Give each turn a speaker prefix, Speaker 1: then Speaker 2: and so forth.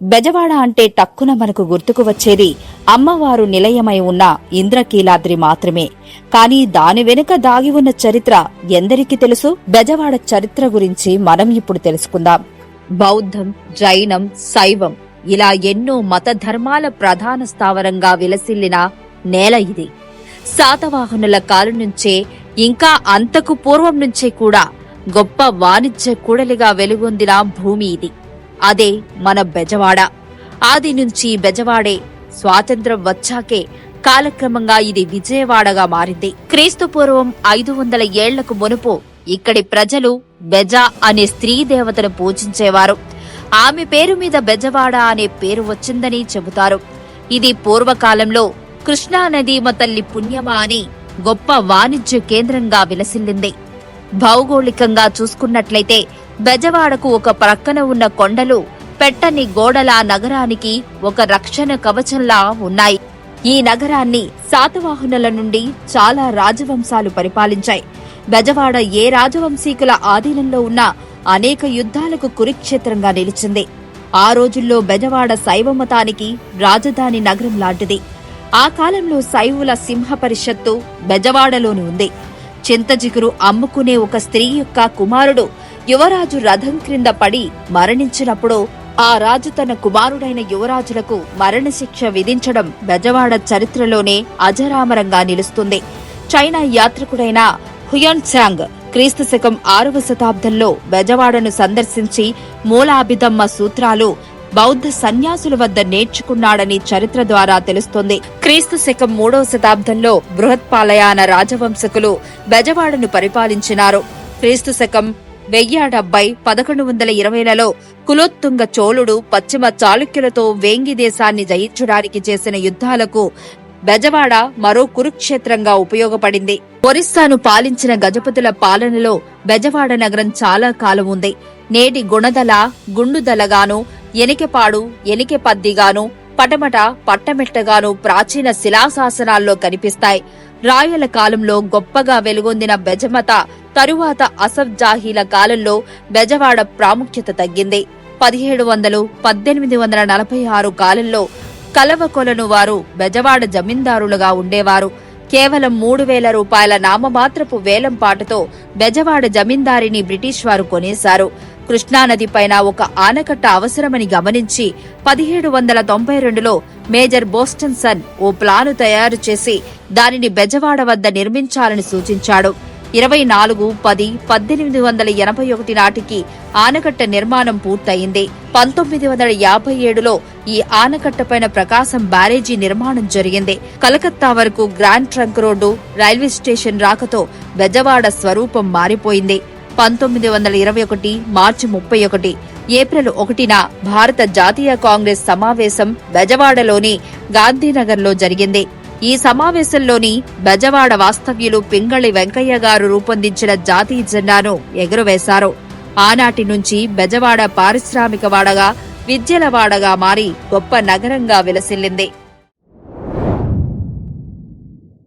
Speaker 1: బెజవాడ అంటే టక్కున మనకు గుర్తుకు వచ్చేది అమ్మవారు నిలయమై ఉన్న ఇంద్రకీలాద్రి మాత్రమే. కానీ దాని వెనుక దాగి ఉన్న చరిత్ర ఎందరికీ తెలుసు? బెజవాడ చరిత్ర గురించి మనం ఇప్పుడు తెలుసుకుందాం. బౌద్ధం జైనం శైవం ఇలా ఎన్నో మత ధర్మాల ప్రధాన స్థావరంగా విలసిల్లిన నేల ఇది. శాతవాహనుల కాలం నుంచే ఇంకా అంతకు పూర్వం నుంచే కూడా గొప్ప వాణిజ్య కూడలిగా వెలుగొందిన భూమి ఇది. అదే మన బెజవాడ. ఆది నుంచి బెజవాడే స్వాతంత్రం వచ్చాకే కాలక్రమంగా ఇది విజయవాడగా మారింది. క్రీస్తుపూర్వం ఐదు వందల ఏళ్ళకు మునుపు ఇక్కడి ప్రజలు బెజ అనే స్త్రీ దేవతను పూజించేవారు. ఆమె పేరు మీద బెజవాడ అనే పేరు వచ్చిందని చెబుతారు. ఇది పూర్వకాలంలో కృష్ణానదీమ తల్లి పుణ్యమా అని గొప్ప వాణిజ్య కేంద్రంగా విలసిల్లింది. భౌగోళికంగా చూసుకున్నట్లయితే బెజవాడకు ఒక ప్రక్కన ఉన్న కొండలు పెట్టని గోడల నగరానికి ఒక రక్షణ కవచంలా ఉన్నాయి. ఈ నగరాన్ని శాతవాహనుల నుండి చాలా రాజవంశాలు పరిపాలించాయి. బెజవాడ ఏ రాజవంశీకుల ఆధీనంలో ఉన్నా అనేక యుద్ధాలకు కురుక్షేత్రంగా నిలిచింది. ఆ రోజుల్లో బెజవాడ శైవ మతానికి రాజధాని నగరం లాంటిది. ఆ కాలంలో శైవుల సింహ పరిషత్తు బెజవాడలోని ఉంది. చింతజిగురు అమ్ముకునే ఒక స్త్రీ యొక్క కుమారుడు యువరాజు రథం క్రింద పడి మరణించినప్పుడు ఆ రాజు తన కుమారుడైన యువరాజులకు మరణశిక్ష విధించడం బెజవాడ చరిత్రలోనే అజరామరంగా నిలుస్తుంది. చైనా యాత్రికుడైన హుయాన్ చాంగ్ క్రీస్తు శకం ఆరవ శతాబ్దంలో బెజవాడను సందర్శించి మూలాభిధమ్మ సూత్రాలు బౌద్ధ సన్యాసుల వద్ద నేర్చుకున్నాడని చరిత్ర ద్వారా తెలుస్తోంది. క్రీస్తు శకం మూడవ శతాబ్దంలో బృహత్పాలయాన రాజవంశకులు బెజవాడను పరిపాలించినారు. క్రీస్తు శకం వెయ్యి డెబ్బై పదకొండు వందల ఇరవైలలో కులోత్తుంగ చోళుడు పశ్చిమ చాళుక్యులతో వేంగి దేశాన్ని జయించడానికి చేసిన యుద్ధాలకు బెజవాడ మరో కురుక్షేత్రంగా ఉపయోగపడింది. ఒరిస్సాను పాలించిన గజపతుల పాలనలో బెజవాడ నగరం చాలా కాలం ఉంది. నేటి గుణదల గుండుదలగాను ఎనికెపాడు ఎనికెపద్దిగాను పటమట పట్టమెట్టగాను ప్రాచీన శిలాశాసనాల్లో కనిపిస్తాయి. రాయల కాలంలో గొప్పగా వెలుగొందిన బెజమత తరువాత అసఫ్ జాహీల కాలంలో బెజవాడ ప్రాముఖ్యత తగ్గింది. పదిహేడు వందలు పద్దెనిమిది వందల నలభై ఆరు కాలంలో కలవకొలను వారు బెజవాడ జమీందారులుగా ఉండేవారు. కేవలం మూడు వేల రూపాయల నామమాత్రపు వేలంపాటుతో బెజవాడ జమీందారిని బ్రిటిష్ వారు కొనేశారు. కృష్ణానది పైన ఒక ఆనకట్ట అవసరమని గమనించి పదిహేడు వందల తొంభై రెండులో మేజర్ బోస్టన్సన్ ఓ ప్లాను తయారు చేసి దానిని బెజవాడ వద్ద నిర్మించాలని సూచించాడు. ఇరవై నాలుగు పది పద్దెనిమిది వందల ఎనభై ఒకటి నాటికి ఆనకట్ట నిర్మాణం పూర్తయింది. పంతొమ్మిది వందల యాభై ఏడులో ఈ ఆనకట్టపైన ప్రకాశం బ్యారేజీ నిర్మాణం జరిగింది. కలకత్తా వరకు grand trunk road railway station రాకతో బెజవాడ స్వరూపం మారిపోయింది. పంతొమ్మిది వందల ఇరవై ఒకటి మార్చి ముప్పై ఒకటి ఏప్రిల్ ఒకటిన భారత జాతీయ కాంగ్రెస్ సమావేశం బెజవాడలోని గాంధీనగర్లో జరిగింది. ఈ సమావేశంలోని బెజవాడ వాస్తవ్యులు పింగళి వెంకయ్య గారు రూపొందించిన జాతీయ జెండాను ఎగురవేశారు. ఆనాటి నుంచి బెజవాడ పారిశ్రామికవాడగా విద్యలవాడగా మారి గొప్ప నగరంగా విలసిల్లింది.